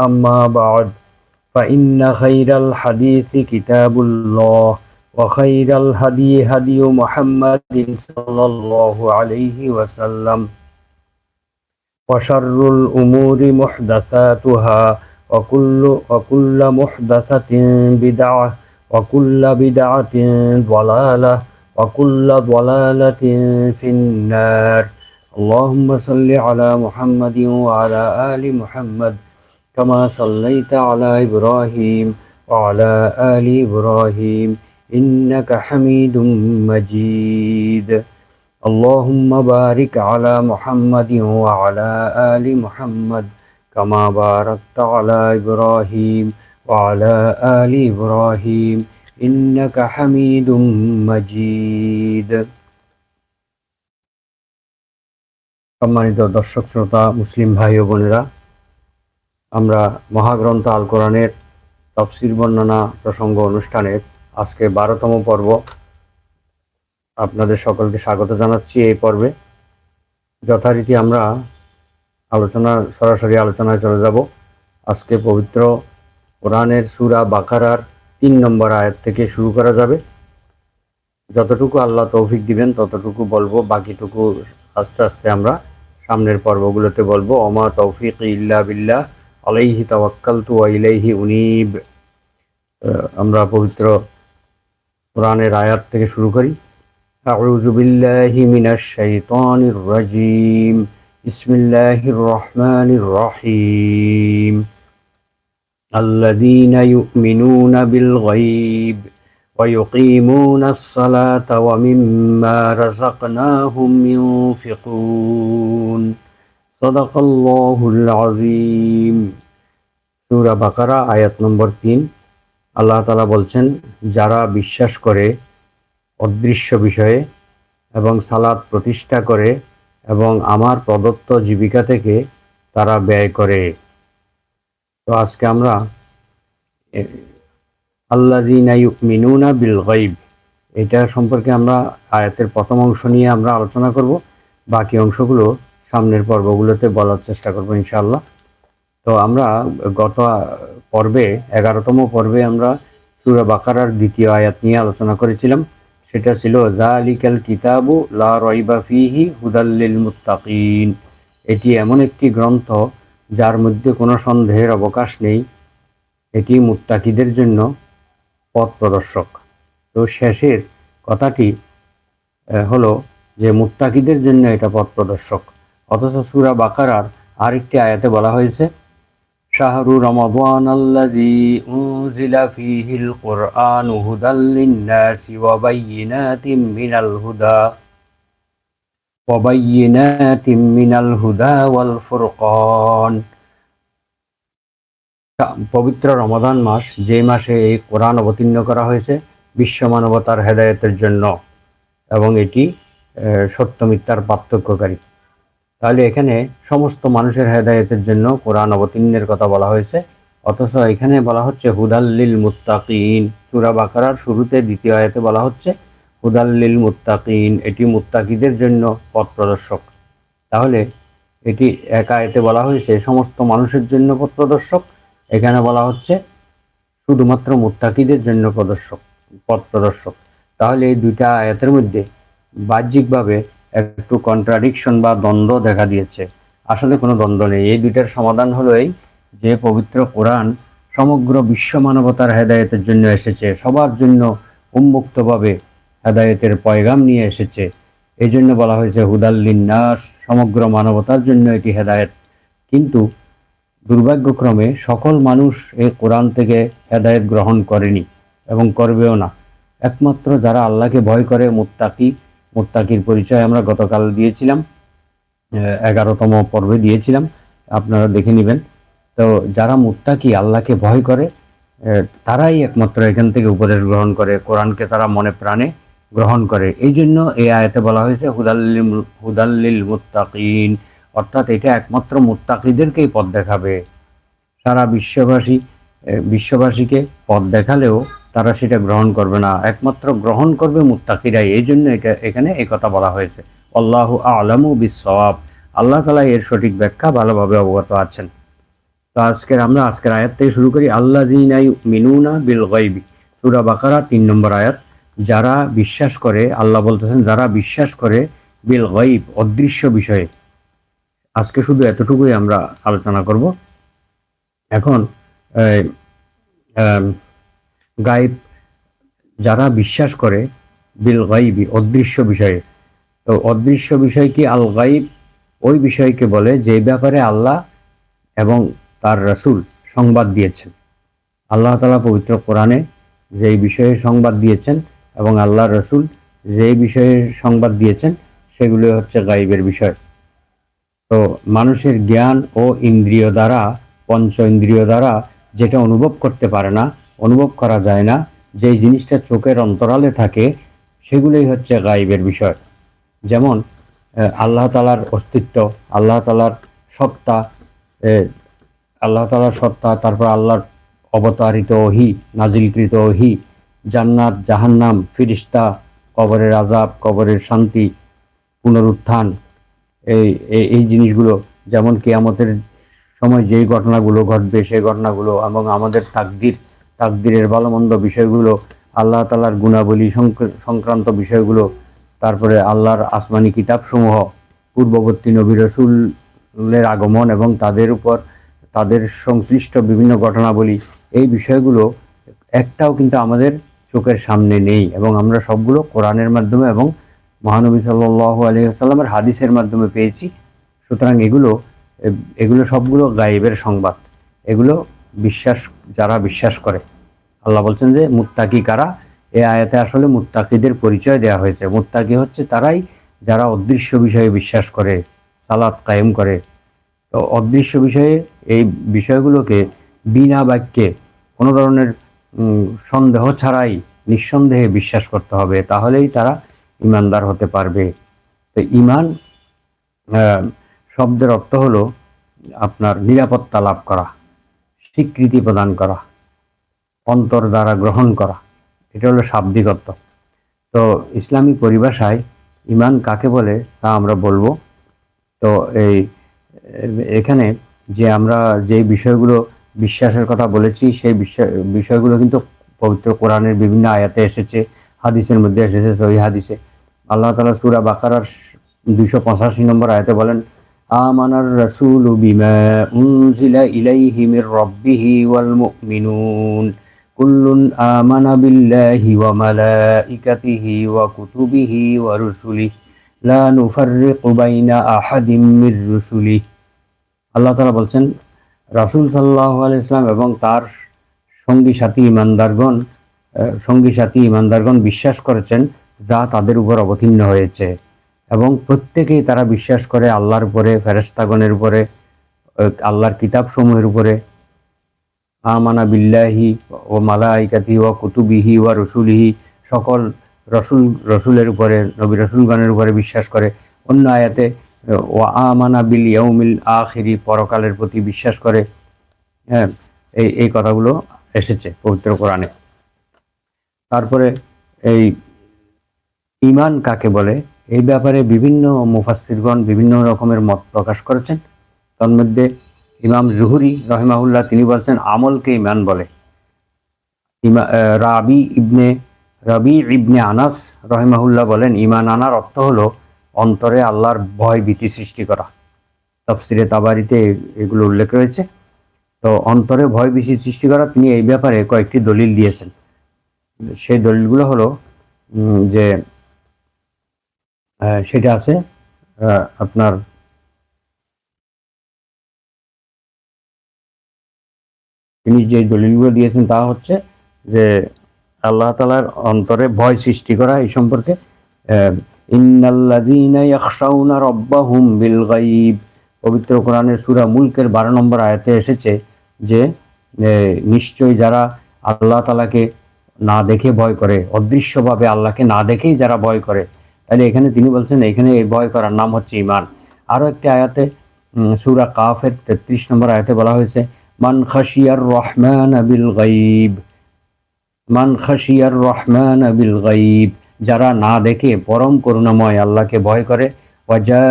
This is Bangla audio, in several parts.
أما بعد فإن خير الحديث كتاب الله وخير الهدي هدي محمد صلى الله عليه وسلم وشر الأمور محدثاتها وكل وكل محدثة بدعة وكل بدعة ضلالة وكل ضلالة في النار. اللهم صل على محمد وعلى آل محمد كما صليت على إبراهيم وعلى آل إبراهيم إنك حميد مجيد اللهم بارك على محمد وعلى آل محمد كما باركت على إبراهيم وعلى آل إبراهيم إنك حميد مجيد সম্মানিত দর্শক শ্রোতা মুসলিম ভাই ও বোনেরা আমরা মহাগ্রন্থ আল কোরআনের তফসির বর্ণনা প্রসঙ্গ অনুষ্ঠানের আজকে বারোতম পর্ব আপনাদের সকলকে স্বাগত জানাচ্ছি এই পর্বে। যথারীতি আমরা আলোচনা, সরাসরি আলোচনায় চলে যাব। আজকে পবিত্র কোরআনের সুরা বাকারার তিন নম্বর আয়াত থেকে শুরু করা যাবে। যতটুকু আল্লাহ তৌফিক দিবেন, ততটুকু বলব, বাকিটুকু আস্তে আস্তে আমরা সামনের পর্বগুলোতে বলব। অমা তৌফিক ইল্লা বিল্লাহ। আলাইহি তাওয়াক্কালতু ওয়া ইলাইহি উনিব আমরা পবিত্র কোরআনের আয়াত থেকে শুরু করি আউযু বিল্লাহি মিনাশ শাইতানির রাজিম বিসমিল্লাহির রহমানির রহিম আল্লাযীনা ইউমিনুনা বিল গায়ব ويقيمون الصلاة ومما رزقناهم ينفقون صدق الله العظيم সূরা বাকারা, আয়াত নম্বর তিন। আল্লাহ তালা বলছেন, যারা বিশ্বাস করে অদৃশ্য বিষয়ে এবং সালাদ প্রতিষ্ঠা করে এবং আমার প্রদত্ত জীবিকা থেকে তারা ব্যয় করে। তো আজকে আমরা ইউমিনুনা বিল গায়ব, এটা সম্পর্কে আমরা আয়াতের প্রথম অংশ নিয়ে আমরা আলোচনা করব। বাকি অংশগুলো সামনের পর্বগুলোতে বলার চেষ্টা করব ইনশাআল্লাহ। তো আমরা গত পর্বে, এগারোতম পর্বে আমরা সুরা বাকারার দ্বিতীয় আয়াত নিয়ে আলোচনা করেছিলাম। সেটা ছিল জালিকাল কিতাবু লা রয়বা ফিহি হুদাল্লিল এটি এমন একটি গ্রন্থ যার মধ্যে কোনো সন্দেহের অবকাশ নেই। এটি মুত্তাকিদের জন্য পথ প্রদর্শক। তো শেষের কথাটি হলো যে মুত্তাকিদের জন্য এটা পথ প্রদর্শক। অথচ সুরা বাকারার আরেকটি আয়াতে বলা হয়েছে উনজিলা ফীহিল কুরআনু হুদাল লিন-নাসি ওয়া বায়্যিনাতিম মিনাল হুদা। ওয়া বায়্যিনাতিম মিনাল হুদা ওয়াল ফুরকান। পবিত্র রমাদান মাস যে মাসে এই কোরআন অবতীর্ণ করা হয়েছে, বিশ্ব মানবতার হেদায়তের জন্য। এবং এটি সত্য মিথ্যার পার্থক্যকারী। তাহলে এখানে সমস্ত মানুষের হেদায়তের জন্য কোরআন অবতীর্ণের কথা বলা হয়েছে। অথচ এখানে বলা হচ্ছে হুদাল্লিল মুত্তাকিন। সুরা বাকারার শুরুতে দ্বিতীয় আয়তে বলা হচ্ছে হুদাল্লিল মুত্তাকিন। এটি মুত্তাকিদের জন্য পথ প্রদর্শক। তাহলে এটি এক আয়তে বলা হয়েছে, সমস্ত মানুষের জন্য পথ প্রদর্শক। এখানে বলা হচ্ছে, শুধুমাত্র মুত্তাকিদের জন্য প্রদর্শক, পথ প্রদর্শক। তাহলে এই দুইটা আয়াতের মধ্যে বাহ্যিকভাবে একটু কন্ট্রাডিকশন বা দ্বন্দ্ব দেখা দিয়েছে। আসলে কোনো দ্বন্দ্ব নেই। এই দুইটার সমাধান হলো এই যে পবিত্র কোরআন সমগ্র বিশ্ব মানবতার হেদায়তের জন্য এসেছে। সবার জন্য উন্মুক্তভাবে হেদায়তের পয়গাম নিয়ে এসেছে। এই জন্য বলা হয়েছে হুদাল্লিন নাস সমগ্র মানবতার জন্য এটি হেদায়ত। কিন্তু দুর্ভাগ্যক্রমে সকল মানুষ এই কোরআন থেকে হেদায়ত গ্রহণ করেনি এবং করবেও না। একমাত্র যারা আল্লাহকে ভয় করে, মুত্তাকি মুত্তাকির পরিচয় আমরা গতকাল দিয়েছিলাম এগারোতম পর্বে দিয়েছিলাম, আপনারা দেখে নেবেন। তো যারা মুত্তাকি আল্লাহকে ভয় করে তারাই একমাত্র এখান থেকে উপদেশ গ্রহণ করে, কোরআনকে তারা মনে প্রাণে গ্রহণ করে। এই জন্য এই আয়াতে বলা হয়েছে হুদাল্লিল হুদাল্লিল মুত্তাকিন। অর্থাৎ এটা একমাত্র মুত্তাকিদেরকেই পথ দেখাবে। সারা বিশ্ববাসী বিশ্ববাসীকে পথ দেখালেও তারা সেটা গ্রহণ করবে না। একমাত্র গ্রহণ করবে মুত্তাকিরাই। এই জন্য এটা- এখানে এই কথা বলা হয়েছে। আল্লাহ আলামু বিসওয়াব আল্লাহ তালা এর সঠিক ব্যাখ্যা ভালোভাবে অবগত আছেন। তো আজকের আমরা আজকের আয়াত থেকে শুরু করি আল্লাহ মিনুনা বিল গাইবি সুরা বাকারা তিন নম্বর আয়াত। যারা বিশ্বাস করে, আল্লাহ বলতেছেন, যারা বিশ্বাস করে বিল গাইব অদৃশ্য বিষয়ে। আজকে শুধু এতটুকুই আমরা আলোচনা করব। এখন গাইব যারা বিশ্বাস করে বিল গাইবি, অদৃশ্য বিষয়ে। তো অদৃশ্য বিষয় কি আল গাইব? ওই বিষয়কে বলে যে ব্যাপারে আল্লাহ এবং তার রসুল সংবাদ দিয়েছেন। আল্লাহ তালা পবিত্র কোরআনে যেই বিষয়ে সংবাদ দিয়েছেন এবং আল্লাহ রসুল যেই বিষয়ে সংবাদ দিয়েছেন, সেগুলো হচ্ছে গাইবের বিষয়। তো মানুষের জ্ঞান ও ইন্দ্রিয় দ্বারা, পঞ্চ ইন্দ্রিয় দ্বারা যেটা অনুভব করতে পারে না অনুভব করা যায় না। যেই জিনিসটা চোখের অন্তরালে থাকে, সেগুলোই হচ্ছে গাইবের বিষয়। যেমন আল্লাহ তালার অস্তিত্ব, আল্লাহ তালার সত্তা আল্লাহ তালার সত্তা, তারপর আল্লাহর অবতারিত ওহি, নাজিলকৃত ওহি, জান্নাত, জাহান্নাম, ফিরিস্তা, কবরের আজাব কবরের শান্তি, পুনরুত্থান এই- এই জিনিসগুলো। যেমন কেয়ামতের সময় যেই ঘটনাগুলো ঘটবে, সেই ঘটনাগুলো এবং আমাদের তাকদির তাকদিরের ভালো মন্দ বিষয়গুলো, আল্লাহ তালার গুণাবলী সংক্র- সংক্রান্ত বিষয়গুলো, তারপরে আল্লাহর আসমানি কিতাবসমূহ, পূর্ববর্তী নবী রসুলের আগমন এবং তাদের উপর তাদের সংশ্লিষ্ট বিভিন্ন ঘটনাবলী, এই বিষয়গুলো একটাও কিন্তু আমাদের চোখের সামনে নেই এবং আমরা সবগুলো কোরআনের মাধ্যমে এবং মহানবী সাল্লাহ আলহিহাস্লামের হাদিসের মাধ্যমে পেয়েছি। সুতরাং এগুলো এগুলো সবগুলো গায়েবের সংবাদ। এগুলো বিশ্বাস, যারা বিশ্বাস করে। আল্লাহ বলছেন যে, মুত্তাকি কারা? এ আয়াতে আসলে মুত্তাকিদের পরিচয় দেওয়া হয়েছে। মুত্তাকি হচ্ছে তারাই যারা অদৃশ্য বিষয়ে বিশ্বাস করে, সালাত কায়েম করে। তো অদৃশ্য বিষয়ে এই বিষয়গুলোকে বিনা বাক্যে কোনো ধরনের সন্দেহ ছাড়াই, নিঃসন্দেহে বিশ্বাস করতে হবে। তাহলেই তারা ইমানদার হতে পারবে। তো ইমান শব্দের অর্থ হলো আপনার নিরাপত্তা লাভ করা। স্বীকৃতি প্রদান করা, অন্তর দ্বারা গ্রহণ করা, এটা হলো শাব্দিক অর্থ তো ইসলামী পরিভাষায় ইমান কাকে বলে তা আমরা বলব। তো এই, এখানে যে আমরা যে বিষয়গুলো বিশ্বাসের কথা বলেছি, সেই বিষয়, বিষয়গুলো কিন্তু পবিত্র কোরআনের বিভিন্ন আয়াতে এসেছে, হাদিসের মধ্যে এসেছে, সহি হাদিসে। আল্লাহ তালা সুরা বাকারার দুইশো পঁচাশি নম্বর আয়াতে বলেন ইলাইহি মির রাব্বিহি ওয়াল মুমিনুন কুল্লুন আমানা বিল্লাহি ওয়া মালাইকাতিহি ওয়া কুতুবিহি ওয়া রুসুলিহি লা নুফাররিকু বাইনা আহাদিম মির রুসুলিহি আল্লাহ তাআলা বলছেন, রাসূল সাল্লাল্লাহু আলাইহি ইসলাম এবং তার সঙ্গী সাথী ইমানদারগণ সঙ্গী সাথী ইমানদারগণ বিশ্বাস করেছেন যা তাদের উপর অবতীর্ণ হয়েছে। প্রত্যেকেই তারা বিশ্বাস করে আল্লাহর উপরে ফেরেস্তাগণের উপরে আল্লাহর কিতাব সমূহের উপরে। আমানা বিল্লাহি ও মালাইকাতি ও কুতুবিহি ও রসুলিহি, সকল রসুল, রসুলের উপরে, নবী রসুলগণের উপরে বিশ্বাস করে। অন্য আয়াতে ও আমানা বিল ইয়ৌমিল আখিরি, পরকালের প্রতি বিশ্বাস করে। হ্যাঁ এই এই কথাগুলো এসেছে পবিত্র কোরআনে। তারপরে এই ইমান কাকে বলে? এই ব্যাপারে বিভিন্ন মুফাসসিরগণ বিভিন্ন রকমের মত প্রকাশ করেছেন। তন্মধ্যে ইমাম জুহুরি রহিমাহুল্লাহ তিনি বলছেন, আমলকে ইমান বলে। ইমা রাবি ইবনে, রবি ইবনে আনাস রহিমাহুল্লাহ বলেন, ইমান আনার অর্থ হলো অন্তরে আল্লাহর ভয় ভীতি সৃষ্টি করা। তফসিরে তাবারিতে এগুলো উল্লেখ রয়েছে। তো অন্তরে ভয় ভীতি সৃষ্টি করা, তিনি এই ব্যাপারে কয়েকটি দলিল দিয়েছেন। সেই দলিলগুলো হলো যে সেটা আছে। আপনার তিনি যে দলিলগুলো দিয়েছেন তা হচ্ছে যে আল্লাহ তালার অন্তরে ভয় সৃষ্টি করা এই সম্পর্কে। পবিত্র কোরআনের সুরা মুলকের বারো নম্বর আয়াতে এসেছে যে এ, নিশ্চয়ই যারা আল্লাহ তালাকে না দেখে ভয় করে অদৃশ্যভাবে আল্লাহকে না দেখেই যারা ভয় করে তাহলে এখানে তিনি বলছেন, এখানে এই ভয় করার নাম হচ্ছে ইমান আরও একটি আয়াতে সূরা কাফের তেত্রিশ নম্বর আয়াতে বলা হয়েছে, মান খাশিয়ার রহমান বিল গাইব মান খাশিয়ার রহমান বিল গাইব যারা না দেখে, পরম করুণাময় আল্লাহকে ভয় করে ওয়াজা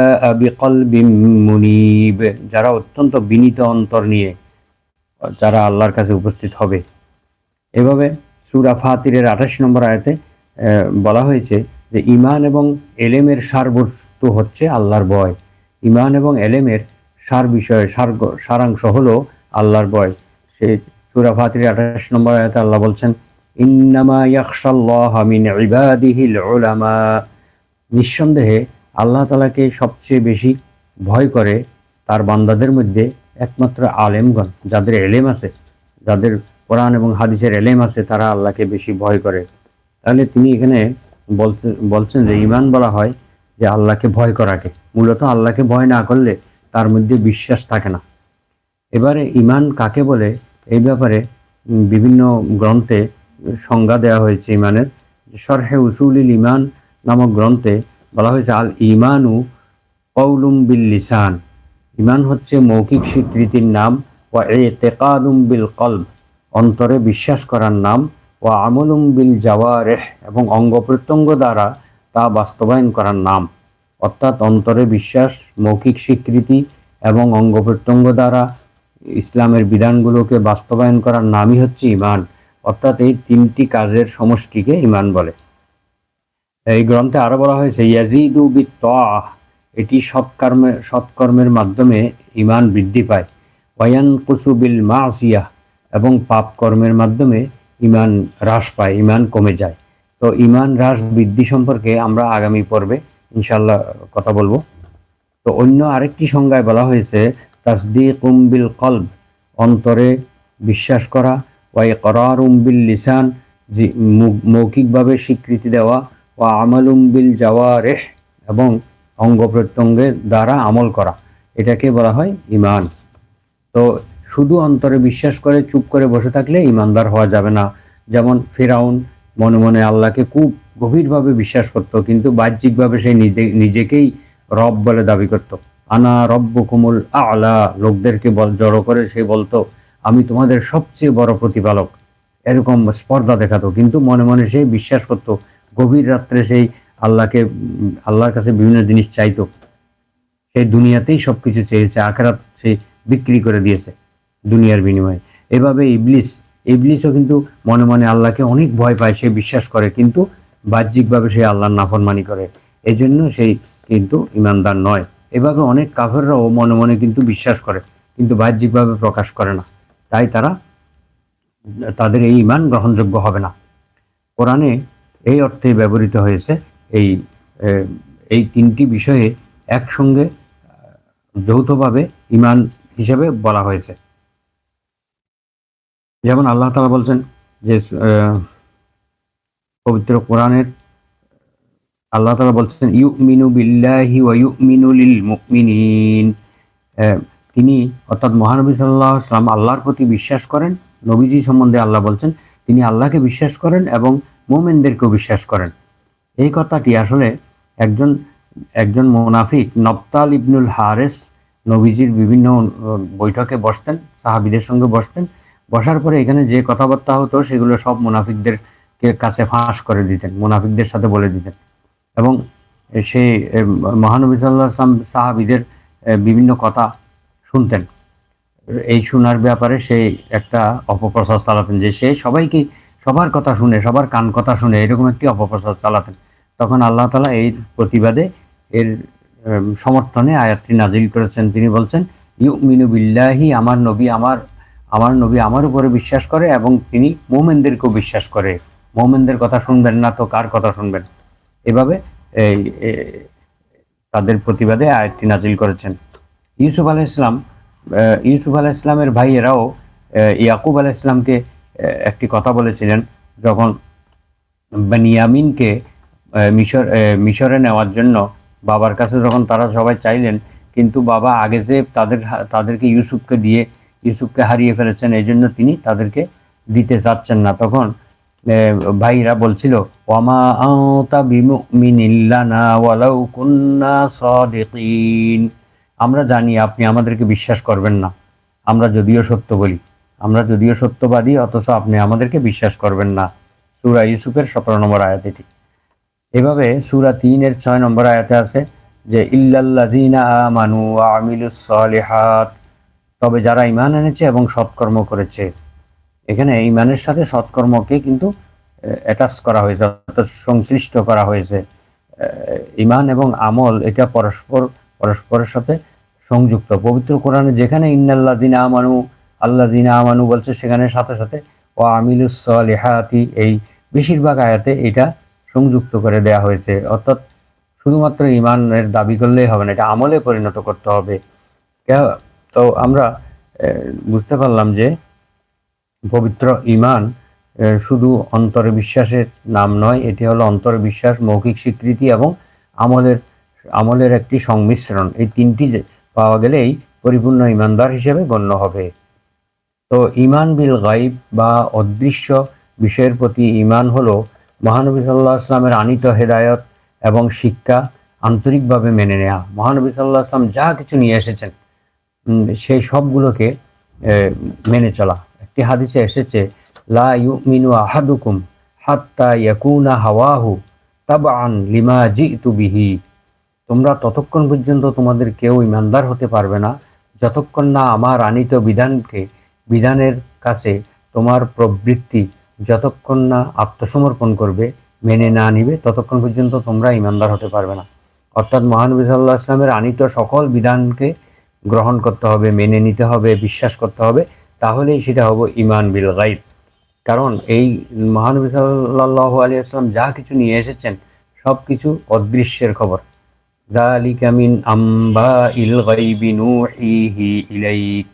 বিকলবিম মুনিব। যারা অত্যন্ত বিনীত অন্তর নিয়ে, যারা আল্লাহর কাছে উপস্থিত হবে। এভাবে সুরা ফাতিরের আঠাশ নম্বর আয়াতে বলা হয়েছে যে ইমান এবং এলেমের সারবস্তু হচ্ছে আল্লাহর বয় ইমান এবং এলেমের সার বিষয়, সার সারাংশ হলো আল্লাহর বয় সে সুরা ফাতিরের আঠাশ নম্বর আয়াতে আল্লাহ বলছেন নিঃসন্দেহে আল্লাহ তালাকে সবচেয়ে বেশি ভয় করে তার বান্দাদের মধ্যে একমাত্র আলেমগণ, যাদের এলেম আছে, যাদের কোরআন এবং হাদিসের এলেম আছে, তারা আল্লাহকে বেশি ভয় করে। তাহলে তিনি এখানে বলছেন যে ইমান বলা হয় যে আল্লাহকে ভয় করাকে মূলত আল্লাহকে ভয় না করলে তার মধ্যে বিশ্বাস থাকে না। এবারে ইমান কাকে বলে? এই ব্যাপারে বিভিন্ন গ্রন্থে সংজ্ঞা দেওয়া হয়েছে ইমানের শরহে উসুলিল ইমান নামক গ্রন্থে বলা হয়েছে, আল ইমানু কৌলুম বিল লিসান। ইমান হচ্ছে মৌখিক স্বীকৃতির নাম ও এ তেকাদুম বিল কলব। অন্তরে বিশ্বাস করার নাম ও আমলুম বিল জাওয়ারেহ এবং অঙ্গ প্রত্যঙ্গ দ্বারা তা বাস্তবায়ন করার নাম। অর্থাৎ অন্তরে বিশ্বাস, মৌখিক স্বীকৃতি এবং অঙ্গ প্রত্যঙ্গ দ্বারা ইসলামের বিধানগুলোকে বাস্তবায়ন করার নামই হচ্ছে ইমান অর্থাৎ এই তিনটি কাজের সমষ্টিকে ইমান বলে। এই গ্রন্থে আরও বলা হয়েছে, ইয়াজিদু বি এটি সৎকর্মের সৎকর্মের মাধ্যমে ইমান বৃদ্ধি পায়। ওয়ায়ান কুসুবিল মাসিয়া এবং পাপ কর্মের মাধ্যমে ইমান হ্রাস পায়, ইমান কমে যায়। তো ইমান হ্রাস বৃদ্ধি সম্পর্কে আমরা আগামী পর্বে ইনশাল্লাহ কথা বলব। তো অন্য আরেকটি সংজ্ঞায় বলা হয়েছে, তাসদিকুম বিল কলব অন্তরে বিশ্বাস করা, ওয়াই করারুম বিল লিসান মৌখিকভাবে স্বীকৃতি দেওয়া ও আমালুম বিল জাওয়ারেহ এবং অঙ্গ প্রত্যঙ্গের দ্বারা আমল করা। এটাকে বলা হয় ইমান। তো শুধু অন্তরে বিশ্বাস করে, চুপ করে বসে থাকলে ইমানদার হওয়া যাবে না। যেমন ফেরাউন মনে মনে আল্লাহকে খুব গভীরভাবে বিশ্বাস করত, কিন্তু বাহ্যিকভাবে সে নিজে, নিজেকেই রব বলে দাবি করত। আনা রব্ব কুমুল আলা, লোকদেরকে বল, জড়ো করে সে বলতো, আমি তোমাদের সবচেয়ে বড় প্রতিপালক। এরকম স্পর্ধা দেখাতো, কিন্তু মনে মনে সে বিশ্বাস করত, গভীর রাত্রে সেই আল্লাহকে, আল্লাহর কাছে বিভিন্ন জিনিস চাইতো। সেই দুনিয়াতেই সবকিছু চেয়েছে, আখরাত সে বিক্রি করে দিয়েছে। দুনিয়ার বিনিময়ে। এভাবে ইবলিস, ইবলিসও কিন্তু মনে মনে আল্লাহকে অনেক ভয় পায়, সে বিশ্বাস করে, কিন্তু বাহ্যিকভাবে সে আল্লাহর নাফরমানি করে। এই জন্য সেই কিন্তু ইমানদার নয়। এভাবে অনেক কাফেররাও মনে মনে কিন্তু বিশ্বাস করে, কিন্তু বাহ্যিকভাবে প্রকাশ করে না। তাই তারা তাদের এই ইমান গ্রহণযোগ্য হবে না। কোরআনে এই অর্থে ব্যবহৃত হয়েছে, এই এই তিনটি বিষয়ে একসঙ্গে যৌথভাবে ইমান হিসেবে বলা হয়েছে। যেমন আল্লাহ তালা বলছেন যে পবিত্র কোরআনের, আল্লাহ তাআলা বলছেন, ইউমিনু বিল্লাহি ওয়া ইউমিনু লিল মুমিনিন। তিনি অর্থাৎ মহানবী আলাইহি সাল্লাম আল্লাহর প্রতি বিশ্বাস করেন, নবীজি সম্বন্ধে আল্লাহ বলছেন, তিনি আল্লাহকে বিশ্বাস করেন এবং মোমেনদেরকেও বিশ্বাস করেন। এই কথাটি আসলে একজন একজন মোনাফিক নপ্তাল ইবনুল হারেস নবীজির বিভিন্ন বৈঠকে বসতেন, সাহাবিদের সঙ্গে বসতেন বসার পরে এখানে যে কথাবার্তা হতো, সেগুলো সব মুনাফিকদের কাছে ফাঁস করে দিতেন, মুনাফিকদের সাথে বলে দিতেন। এবং সে মহানবী সাল্লাহ আসলাম সাহাবিদের বিভিন্ন কথা শুনতেন। এই শোনার ব্যাপারে সে একটা অপপ্রচার চালাতেন, যে সে সবাইকে সবার কথা শুনে, সবার কান কথা শুনে এরকম একটি অপপ্রচার চালাতেন। তখন আল্লাহ তালা এই প্রতিবাদে এর সমর্থনে আয়াতটি নাজিল করেছেন। তিনি বলছেন ইউ মিনু বিল্লাহি, আমার নবী আমার আমার নবী আমার উপরে বিশ্বাস করে এবং তিনি মোমেনদেরকেও বিশ্বাস করে। মোমেনদের কথা শুনবেন না তো কার কথা শুনবেন? এভাবে এই তাদের প্রতিবাদে আয়াতটি নাজিল করেছেন। ইউসুফ আলাহ ইসলাম ইউসুফ আলাহ ইসলামের ভাইয়েরাও ইয়াকুব আলাহ ইসলামকে একটি কথা বলেছিলেন যখন বানিয়ামিনকে মিশর মিশরে নেওয়ার জন্য বাবার কাছে যখন তারা সবাই চাইলেন, কিন্তু বাবা আগে যে তাদের, তাদেরকে ইউসুফকে দিয়ে ইউসুফকে হারিয়ে ফেলেছেন এই জন্য তিনি তাদেরকে দিতে চাচ্ছেন না। তখন ভাইরা বলছিল আমরা জানি আপনি আমাদেরকে বিশ্বাস করবেন না। আমরা যদিও সত্য বলি, আমরা যদিও সত্যবাদী, অথচ আপনি আমাদেরকে বিশ্বাস করবেন না। সুরা ইউসুফের সতেরো নম্বর আয়াত এটি। এভাবে সূরা তিনের ছয় নম্বর আয়াতে আছে যে, ইল্লাল্লাযীনা আমানু ওয়া আমিলুস তবে যারা ঈমান এনেছে এবং সৎকর্ম করেছে, এখানে ঈমানের সাথে সৎকর্মকে কিন্তু অ্যাটাচ করা হয়েছে, অর্থাৎ সংশ্লিষ্ট করা হয়েছে। ঈমান এবং আমল এটা পরস্পর, পরস্পরের সাথে সংযুক্ত। পবিত্র কোরআনে যেখানে ইন্নাল্লাযীনা আমানু, আল্লাযীনা আমানু বলছে, সেখানে সাথে সাথে ও আমিলুস সালিহাতি, এই বেশিরভাগ আয়াতে এটা সংযুক্ত করে দেয়া হয়েছে। অর্থাৎ শুধুমাত্র ইমানের দাবি করলেই হবে না, এটা আমলে পরিণত করতে হবে। তো আমরা বুঝতে পারলাম যে পবিত্র ইমান শুধু অন্তরে বিশ্বাসের নাম নয়, এটি হলো অন্তরে বিশ্বাস, মৌখিক স্বীকৃতি এবং আমলের আমলের একটি সংমিশ্রণ। এই তিনটি পাওয়া গেলেই পরিপূর্ণ ইমানদার হিসেবে গণ্য হবে। তো ইমান বিল গাইব বা অদৃশ্য বিষয়ের প্রতি ইমান হলো মহানবী সাল্লাহ আসলামের আনিত হেদায়ত এবং শিক্ষা আন্তরিকভাবে মেনে নেয়া। মহানবী সাল্লাহ আসলাম যা কিছু নিয়ে এসেছেন সেই সবগুলোকে মেনে চলা। একটি হাদিসে এসেছে, লা ইউমিনু আহাদুকুম হাত্তা ইয়াকুনা হাওয়াহু তাবআন লিমা জিতু বিহি। তোমরা ততক্ষণ পর্যন্ত তোমাদের কেউ ইমানদার হতে পারবে না। যতক্ষণ না আমার আনিত বিধানকে, বিধানের কাছে তোমার প্রবৃত্তি যতক্ষণ না আত্মসমর্পণ করবে, মেনে না নিবে, ততক্ষণ পর্যন্ত তোমরা ইমানদার হতে পারবে না। অর্থাৎ মহানবী সাল্লাহ আসলামের আনিত সকল বিধানকে গ্রহণ করতে হবে, মেনে নিতে হবে, বিশ্বাস করতে হবে, তাহলেই সেটা হবে ইমান বিল গাইব কারণ এই মহানবী সাল্লাহ আলী আসলাম যা কিছু নিয়ে এসেছেন, সব কিছু অদৃশ্যের খবর। গাইবি নূহিহি ইলাইক।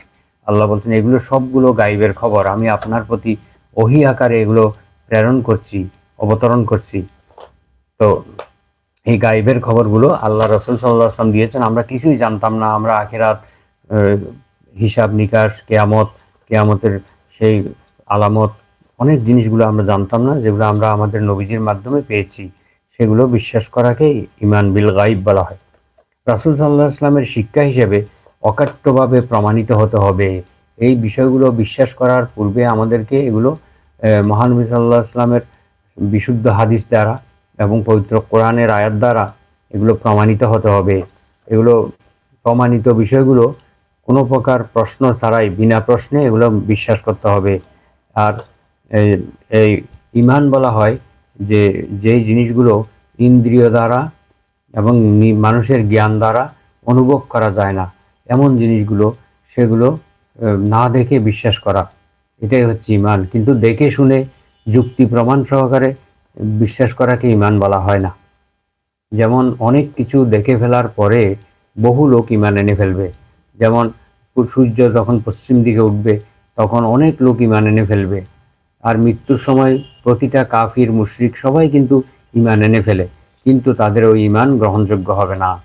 আল্লাহ বলছেন, এগুলো সবগুলো গাইবের খবর। আমি আপনার প্রতি ওহি আকারে এগুলো প্রেরণ করছি, অবতরণ করছি। তো এই গাইবের খবরগুলো আল্লাহ রসুল সাল্লাহ আসলাম দিয়েছেন। আমরা কিছুই জানতাম না। আমরা আখেরাত হিসাব নিকাশ, কেয়ামত, কেয়ামতের সেই আলামত, অনেক জিনিসগুলো আমরা জানতাম না, যেগুলো আমরা আমাদের নবীজির মাধ্যমে পেয়েছি। সেগুলো বিশ্বাস করাকে ইমান বিল গাইব বলা হয়। রাসুল সাল্লাহ ইসলামের শিক্ষা হিসেবে অকাট্যভাবে প্রমাণিত হতে হবে। এই বিষয়গুলো বিশ্বাস করার পূর্বে আমাদেরকে এগুলো মহানবী সাল্লাহ ইসলামের বিশুদ্ধ হাদিস দ্বারা এবং পবিত্র কোরআনের আয়াত দ্বারা এগুলো প্রমাণিত হতে হবে। এগুলো প্রমাণিত বিষয়গুলো কোনো প্রকার প্রশ্ন ছাড়াই, বিনা প্রশ্নে এগুলো বিশ্বাস করতে হবে। আর এই- ইমান বলা হয় যে, যেই জিনিসগুলো ইন্দ্রিয় দ্বারা এবং মানুষের জ্ঞান দ্বারা অনুভব করা যায় না, এমন জিনিসগুলো সেগুলো না দেখে বিশ্বাস করা, এটাই হচ্ছে ইমান। কিন্তু দেখে শুনে যুক্তি প্রমাণ সহকারে বিশ্বাস করাকে ইমান বলা হয় না। যেমন অনেক কিছু দেখে ফেলার পরে বহু লোক ইমান এনে ফেলবে। যেমন সূর্য যখন পশ্চিম দিকে উঠবে, তখন অনেক লোক ইমান এনে ফেলবে। আর মৃত্যুর সময় প্রতিটা কাফির, মুশরিক সবাই কিন্তু ইমান এনে ফেলে। কিন্তু তাদের ওই ইমান গ্রহণযোগ্য হবে না।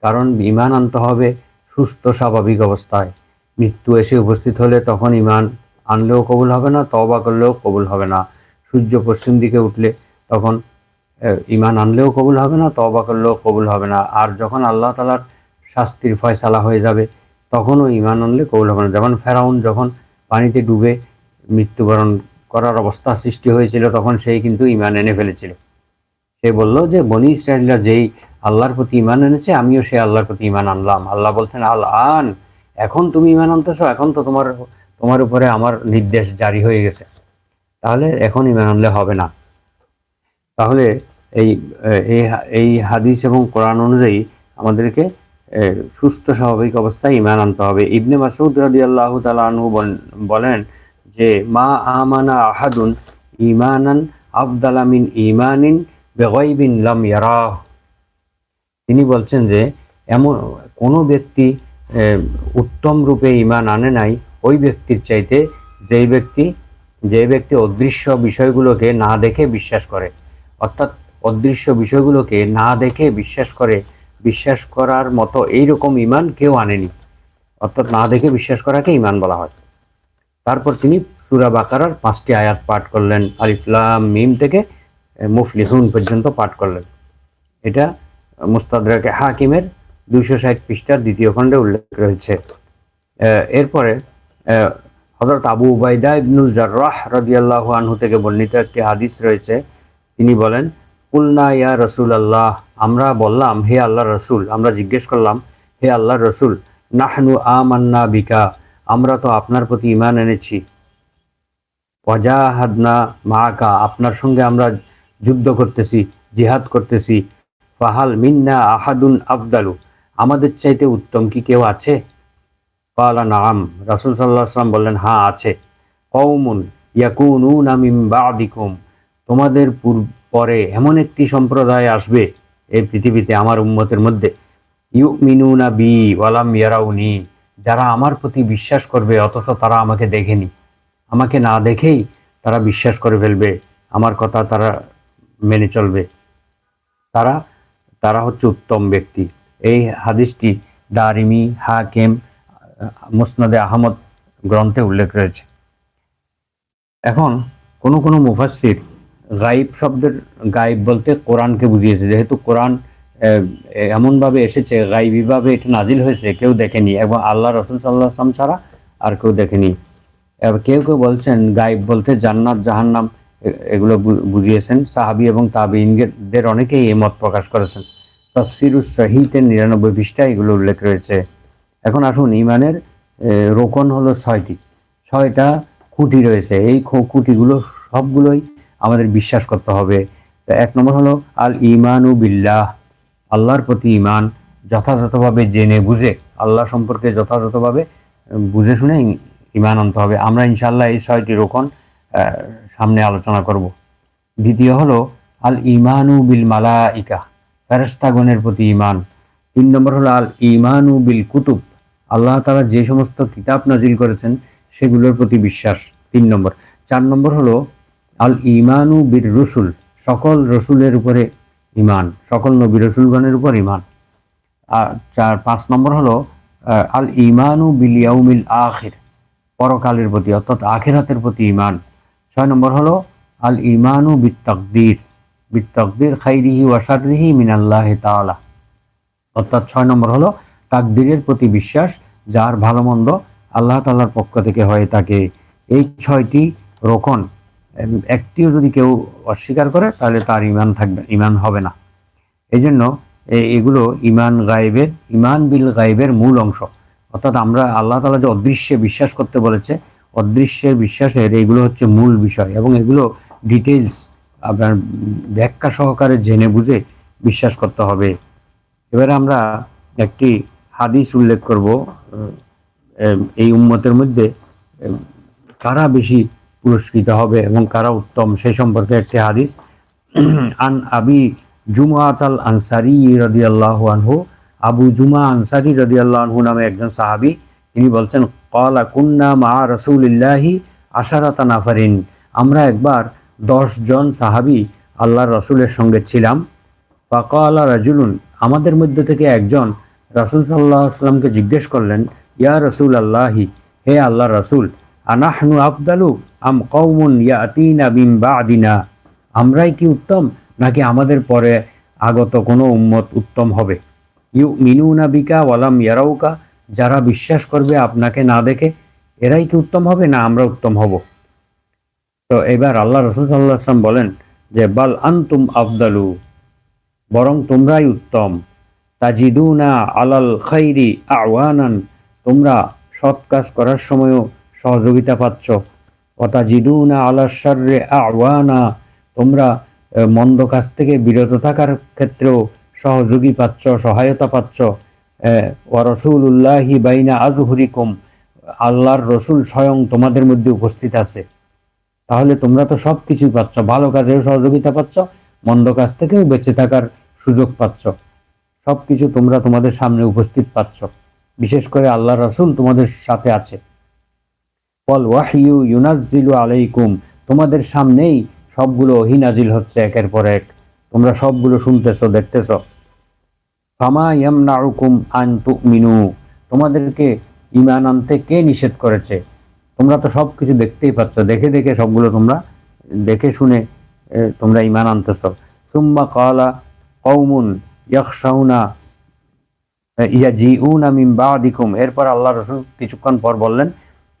কারণ ইমান আনতে হবে সুস্থ, স্বাভাবিক অবস্থায়। মৃত্যু এসে উপস্থিত হলে তখন ইমান আনলেও কবুল হবে না, তওবা করলেও কবুল হবে না। সূর্য পশ্চিম দিকে উঠলে তখন ইমান আনলেও কবুল হবে না, তওবা করলেও কবুল হবে না। আর যখন আল্লাহ তালার শাস্তির ফয়সালা হয়ে যাবে, তখনও ইমান আনলে কবুল হবে না। যেমন ফেরাউন যখন পানিতে ডুবে মৃত্যুবরণ করার অবস্থা সৃষ্টি হয়েছিল, তখন সেই কিন্তু ইমান এনে ফেলেছিল। সে বলল যে, বনি ইসরায়েলরা যেই আল্লাহর প্রতি ইমান এনেছে, আমিও সে আল্লাহর প্রতি ইমান আনলাম। আল্লাহ বলছেন, আল আন, এখন তুমি ইমান আনতেছ, এখন তো তোমার তোমার উপরে আমার নির্দেশ জারি হয়ে গেছে। তাহলে এখন ইমান আনলে হবে না। তাহলে এই এই হাদিস এবং কোরআন অনুযায়ী আমাদেরকে সুস্থ স্বাভাবিক অবস্থায় ইমান আনতে হবে। ইবনে মাসুদ রাদি আল্লাহ তালু বলেন যে, মা আমানা আহাদুন ইমানান আফদালামিন ইমানিন বেগইবিন লাম ইয়ারাহ। তিনি বলছেন যে, এমন কোনো ব্যক্তি উত্তম রূপে ইমান আনে নাই, ওই ব্যক্তির চাইতে যেই ব্যক্তি যে ব্যক্তি অদৃশ্য বিষয়গুলোকে না দেখে বিশ্বাস করে। অর্থাৎ অদৃশ্য বিষয়গুলোকে না দেখে বিশ্বাস করে, বিশ্বাস করার মতো এইরকম ইমান কেউ আনেনি। অর্থাৎ না দেখে বিশ্বাস করাকে ইমান বলা হয়। তারপর তিনি সুরা বাকারার পাঁচটি আয়াত পাঠ করলেন আলিফলাম মিম থেকে মুফলিহুন পর্যন্ত পাঠ করলেন। এটা মুস্তাদরাকে হাকিমের দুইশো ষাট পৃষ্ঠার দ্বিতীয় খণ্ডে উল্লেখ রয়েছে। এরপরে হজরত আবু উবাইদা ইবনুল জার্রাহ রাদিয়াল্লাহু আনহু থেকে বর্ণিত একটি হাদিস রয়েছে তিনি বলেন, কুলনা ইয়া রসুল আল্লাহ আমরা বললাম, হে আল্লাহ রসুল। আমরা জিজ্ঞেস করলাম, হে আল্লাহ রসুল, নাহনু আমান্না বিকা? আমরা তো আপনার প্রতি ইমান এনেছি। ওয়াজাহাদনা মাকা আপনার সঙ্গে আমরা যুদ্ধ করতেছি, জিহাদ করতেছি। ফাহাল মিন্না আহাদুন আফদালু? আমাদের চাইতে উত্তম কি কেউ আছে? কালা নাম রাসুল সাল্লাহ আসলাম বললেন হ্যাঁ আছে। কৌমুন ইয়াকুনুন আমিম বাদিকুম। তোমাদের পরে এমন একটি সম্প্রদায় আসবে এই পৃথিবীতে আমার উম্মতের মধ্যে। ইউ মিনু না বি ওয়ালাম ইয়ারাউনি, যারা আমার প্রতি বিশ্বাস করবে, অথচ তারা আমাকে দেখেনি। আমাকে না দেখেই তারা বিশ্বাস করে ফেলবে, আমার কথা তারা মেনে চলবে। তারা তারা হচ্ছে উত্তম ব্যক্তি। এই হাদিসটি দারিমি, হাকেম, মুসনাদে আহমদ গ্রন্থে উল্লেখ রয়েছে। এখন কোনো কোনো মুফাসসির গাইব শব্দের গাইব বলতে কোরআনকে বুঝিয়েছে। যেহেতু কোরআন এমনভাবে এসেছে, গাইবিভাবে এটা নাজিল হয়েছে, কেউ দেখেনি। এবং আল্লাহ রসুল সাল্লাহ আসলাম ছাড়া আর কেউ দেখেনি। এবার কেউ কেউ বলছেন, গাইব বলতে জান্নাত, জাহান্নাম এগুলো বুঝিয়েছেন। সাহাবি এবং তাবিনদের অনেকেই এই মত প্রকাশ করেছেন। তফসিরুস সহিতে নিরানব্বই পৃষ্ঠায় এগুলো উল্লেখ রয়েছে। এখন আসুন, ইমানের রোকন হলো ছয়টি। ছয়টা খুঁটি রয়েছে। এই খুঁটিগুলো সবগুলোই আমাদের বিশ্বাস করতে হবে। এক নম্বর হলো আল ইমানু বিল্লাহ। আল্লাহর প্রতি ইমান যথাযথভাবে জেনে বুঝে আল্লাহ সম্পর্কে যথাযথভাবে বুঝে শুনে ইমান আনতে হবে। আমরা ইনশাল্লাহ এই ছয়টি আহ, সামনে আলোচনা করব। দ্বিতীয় হলো আল ইমানু বিল মালাইকা ফেরেস্তাগণের প্রতি ইমান তিন নম্বর হলো আল ইমানু বিল কুতুব আল্লাহ তারা যে সমস্ত কিতাব নাজিল করেছেন সেগুলোর প্রতি বিশ্বাস। তিন নম্বর। চার নম্বর হলো আল ইমানু বীর রসুল, সকল রসুলের উপরে ইমান সকল নবী রসুলগণের উপর ইমান আর চার, পাঁচ নম্বর হলো আল ইমানু বিল ইয়াউমিল আখির, পরকালের প্রতি, অর্থাৎ আখিরাতের প্রতি ইমান ছয় নম্বর হলো, আল ইমানু বিত তকদির খাইরিহি ওয়াসারিহি মিনাল্লাহ তাআলা। অর্থাৎ ছয় নম্বর হলো, তাকদিরের প্রতি বিশ্বাস, যার ভালো মন্দ আল্লাহ তাল্লাহর পক্ষ থেকে হয়ে থাকে এই ছয়টি রোকন একটিও যদি কেউ অস্বীকার করে, তাহলে তার ইমান থাকবে, ইমান হবে না। এই জন্য এগুলো ইমান গায়েবের, ইমান বিল গায়েবের মূল অংশ। অর্থাৎ আমরা আল্লাহ তালা যে অদৃশ্যে বিশ্বাস করতে বলেছে, অদৃশ্যের বিশ্বাসের এগুলো হচ্ছে মূল বিষয়। এবং এগুলো ডিটেলস আপনার ব্যাখ্যা সহকারে জেনে বুঝে বিশ্বাস করতে হবে। এবারে আমরা একটি হাদিস উল্লেখ করব এই উম্মতের মধ্যে কারা বেশি পুরস্কৃত হবে এবং কারা উত্তম সে সম্পর্কে একটি হাদিস। আন আবি জুমাত আল আনসারি রাদিয়াল্লাহু আনহু, আবু জুমা আনসারি রাদিয়াল্লাহু আনহু নামে একজন সাহাবী, তিনি বলছেন, ক্বালা কুন্না মা রাসূলিল্লাহি আশারাতা নাফারিন। আমরা একবার দশ জন সাহাবী আল্লাহর রসুলের সঙ্গে ছিলাম। বা ফাকালা রাজুলুন, আমাদের মধ্যে থেকে একজন রাসূল সাল্লাহ আসলামকে জিজ্ঞেস করলেন, ইয়া রসুল আল্লাহি হে আল্লাহ রসুল আনাহনু আফদালু? আম কৌমুন ইয়াতিনা বিম বাদিনা। আমরাই কি উত্তম? নাকি আমাদের পরে আগত কোনো উম্মত উত্তম হবে? ইউ মিনুনা বিকা ওয়ালাম ইয়ারাউকা। যারা বিশ্বাস করবে আপনাকে না দেখে, এরাই কি উত্তম হবে না আমরা উত্তম হব? তো এবার আল্লাহ রসুল সাল্লাহ আসলাম বলেন যে, বাল আন্তুম আফদালু? বরং তোমরাই উত্তম। তাজিদুনা আলাল খাইরি আওয়ানান। তোমরা সৎ কাজ করার সময়ও সহযোগিতা পাচ্ছ। অতাজিদুনা আলা শাররে আওয়ানা। তোমরা মন্দ কাজ থেকে বিরত থাকার ক্ষেত্রেও সহযোগী পাচ্ছ, সহায়তা পাচ্ছ। ওয়ারসুল্লাহি বাইনা আজহুরিকুম আল্লাহর রসুল স্বয়ং তোমাদের মধ্যে উপস্থিত আছে। তাহলে তোমরা তো সব কিছুই পাচ্ছ, ভালো কাজেও সহযোগিতা পাচ্ছ, মন্দ কাজ থেকেও বেঁচে থাকার সুযোগ পাচ্ছ। সব কিছু তোমরা তোমাদের সামনে উপস্থিত পাচ্ছ। বিশেষ করে আল্লাহ রসুল তোমাদের সাথে আছে। বল ওয়াহিউ ইউনাজিলু আলাইকুম। তোমাদের সামনেই সবগুলো ওহি নাজিল হচ্ছে একের পর এক। তোমরা সবগুলো শুনতেছো, দেখতেছো। ফামা ইয়ামনাউকুম আন তুমিনু। তোমাদেরকে ইমান আনতে কে নিষেধ করেছে? তোমরা তো সব কিছু দেখতেই পাচ্ছ। দেখে দেখে সবগুলো তোমরা, দেখে শুনে তোমরা ইমান আনতেছ। সুম্মা কালা কৌমুন ইয়াকশাউনা ইয়া জিউনা মিন বাদিকুম। এরপর আল্লাহ রসুল কিছুক্ষণ পর বললেন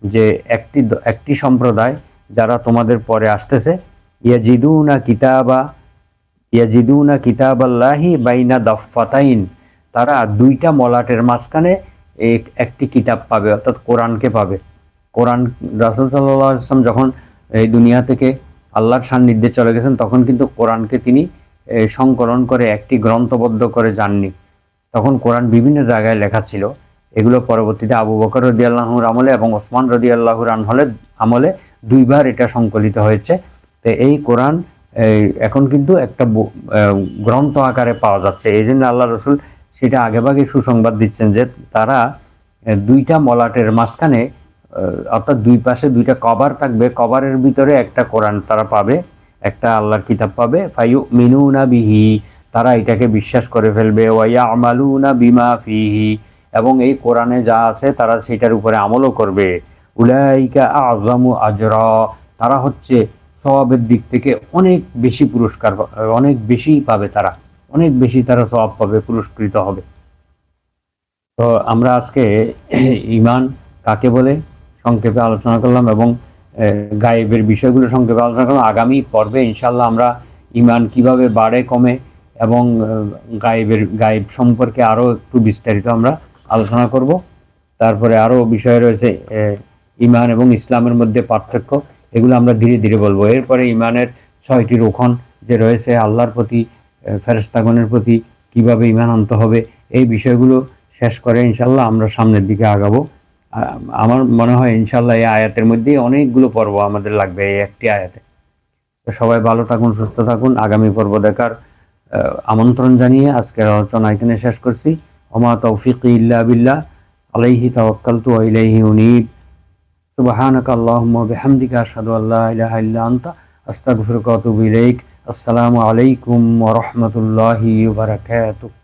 যে একটি একটি সম্প্রদায় যারা তোমাদের পরে আসতেছে, ইয়াজিদুনা কিতাবা, ইয়াজিদুনা কিতাবাল্লাহি বাইনা দফাতাইন তারা দুইটা মলাটের মাঝখানে এক- একটি কিতাব পাবে, অর্থাৎ কোরআনকে পাবে। কোরআন, রাসুল সাল্লাহ আসলাম যখন এই দুনিয়া থেকে আল্লাহর সান্নিধ্যে চলে গেছেন, তখন কিন্তু কোরআনকে তিনি সংকলন করে একটি গ্রন্থবদ্ধ করে যাননি। তখন কোরআন বিভিন্ন জায়গায় লেখা ছিল। এগুলো পরবর্তীতে আবু বকর রদি আল্লাহর আমলে এবং ওসমান রদি আল্লাহর আমলে আমলে দুইবার এটা সংকলিত হয়েছে। তো এই কোরআন এখন কিন্তু একটা গ্রন্থ আকারে পাওয়া যাচ্ছে। এই জন্য আল্লাহ রসুল সেটা আগেভাগে সুসংবাদ দিচ্ছেন যে তারা দুইটা মলাটের মাঝখানে অর্থাৎ দুই পাশে দুইটা কভার থাকবে। কভারের ভিতরে একটা কোরআন তারা পাবে, একটা আল্লাহর কিতাব পাবে। ফাইউ মিনুনা বিহি, তারা এটাকে বিশ্বাস করে ফেলবে। ওয়াইয়া আমালুনা বিমা ফিহি। এবং এই কোরআনে যা আছে তারা সেটার উপরে আমলও করবে। উলাইকা আজামু আজরা, তারা হচ্ছে সওয়াবের দিক থেকে অনেক বেশি পুরস্কার অনেক বেশি পাবে তারা। অনেক বেশি তারা সওয়াব পাবে, পুরস্কৃত হবে। তো আমরা আজকে ইমান কাকে বলে সংক্ষেপে আলোচনা করলাম এবং গায়েবের বিষয়গুলো সংক্ষেপে আলোচনা করলাম। আগামী পর্বে ইনশাল্লাহ আমরা ইমান কীভাবে বাড়ে, কমে এবং গায়েবের, গায়েব সম্পর্কে আরও একটু বিস্তারিত আমরা আলোচনা করব। তারপরে আরও বিষয় রয়েছে ইমান এবং ইসলামের মধ্যে পার্থক্য এগুলো আমরা ধীরে ধীরে বলব। এরপরে ইমানের ছয়টি রোখন যে রয়েছে আল্লাহর প্রতি আহ, ফেরেশতাগণের প্রতি কীভাবে ইমান আনতে হবে এই বিষয়গুলো শেষ করে ইনশাল্লাহ আমরা সামনের দিকে আগাবো। আমার মনে হয় ইনশাল্লাহ এই আয়াতের মধ্যেই অনেকগুলো পর্ব আমাদের লাগবে এই একটি আয়াতে। তো সবাই ভালো থাকুন সুস্থ থাকুন। আগামী পর্ব দেখার আমন্ত্রণ জানিয়ে আজকের আলোচনা এখানে শেষ করছি। ওমা তৌফিক ইল্লা বিল্লাহ আলাইহি তাওয়াক্কালতু ওয়া ইলাইহি উনীব সুবহানাকা আল্লাহুম্মা ওয়া বিহামদিকা আশহাদু আল্লা ইলাহা ইল্লা আনতা আস্তাগফিরুকা ওয়া আতুবু ইলাইক আসসালামু আলাইকুম ওয়া রাহমাতুল্লাহি ওয়া বারাকাতুহু